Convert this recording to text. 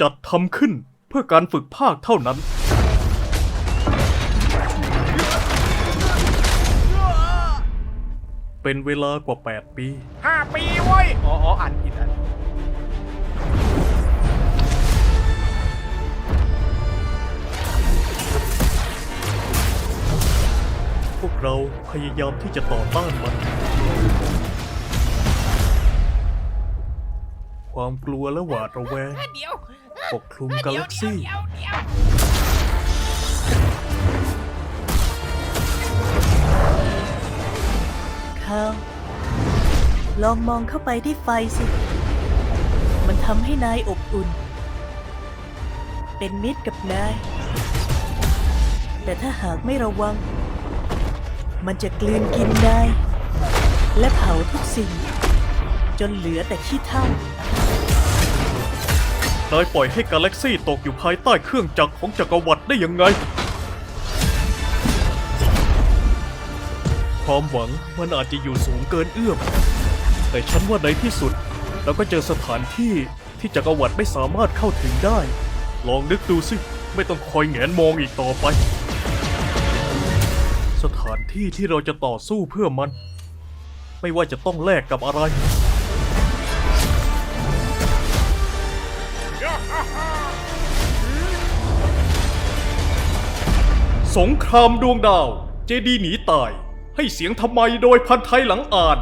จัดทำขึ้นเพื่อการฝึกภาคเท่านั้น เป็นเวลากว่า 8 ปี ห้าปีเว้ย อ๋ออ๋ออ่านผิดอะพวกเราพยายามที่จะต่อต้านมัน ความกลัวและหวาดระแวง เดี๋ยว ปกคลุมกาแล็กซี่เดี๋ยวเดี๋ยวข้าวลองมองเข้าไปที่ไฟสิ มันทำให้นายอบอุ่น เป็นมิตรกับนาย แต่ถ้าหากไม่ระวัง มันจะกลืนกินนาย และเผาทุกสิ่ง จนเหลือแต่ขี้เถ้า นายปล่อยให้กาแล็กซี่ตกอยู่ภายใต้เครื่องจักรของจักรวรรดิได้ยังไง ความหวังมันอาจจะอยู่สูงเกินเอื้อม แต่ฉันว่าในที่สุดเราก็เจอสถานที่ที่จักรวรรดิไม่สามารถเข้าถึงได้ ลองนึกดูสิ ไม่ต้องคอยแงนมองอีกต่อไป สถานที่ที่เราจะต่อสู้เพื่อมัน ไม่ว่าจะต้องแลกกับอะไร สงครามดวงดาว เจดีหนีตาย ให้เสียงทำไมโดยพันไทยหลังอ่าน